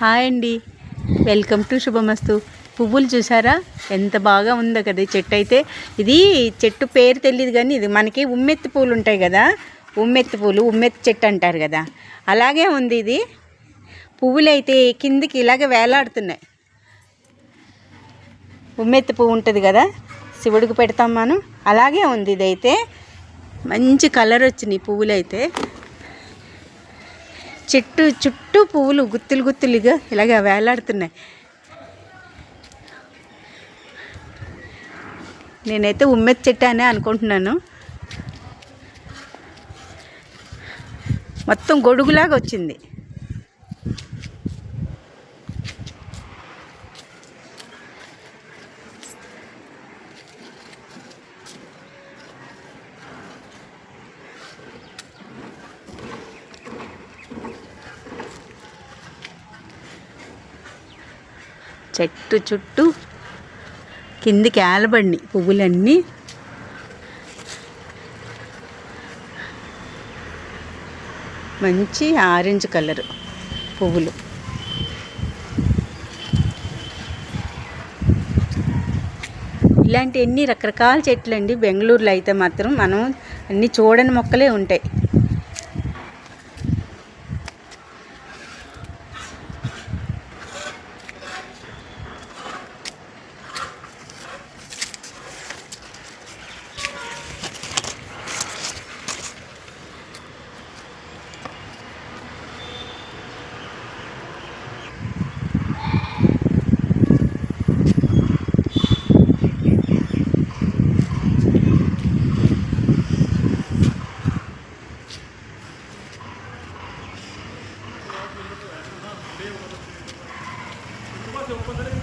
Hi అండి. Welcome to శుభమస్తు. పువ్వులు చూసారా? ఎంత బాగా ఉందో కదా ఈ చెట్టు అయితే. ఇది చెట్టు పేరు తెలియదు కానీ ఇది మనకి ఉమ్మెత్తి పూలు ఉంటాయి కదా. ఉమ్మెత్తి పూలు ఉమ్మెత్తి చెట్టు అంటారు కదా. అలాగే ఉంది ఇది. పువ్వులు అయితే కిందికి ఇలాగే వేలాడుతున్నాయి. ఉమ్మెత్తి పువ్వు ఉంటుంది కదా. శివుడికి పెడతాం మనం. అలాగే ఉంది ఇదైతే. మంచి కలర్ వచ్చినాయి పువ్వులు అయితే. చెట్టు చుట్టూ పువ్వులు గుత్తులు గుత్తులుగా ఇలాగ వేలాడుతున్నాయి. నేనైతే ఉమ్మెత్ చెట్టు అనే అనుకుంటున్నాను. మొత్తం గొడుగులాగా వచ్చింది. చెట్టు చుట్టూ కిందికి ఏలబడినాయి పువ్వులన్నీ. మంచి ఆరెంజ్ కలర్ పువ్వులు. ఇలాంటి ఎన్ని రకరకాల చెట్లు అండి బెంగళూరులో అయితే మాత్రం మనం అన్నీ చూడని మొక్కలే ఉంటాయి. ഒപ്പത്തിനെടുക്കും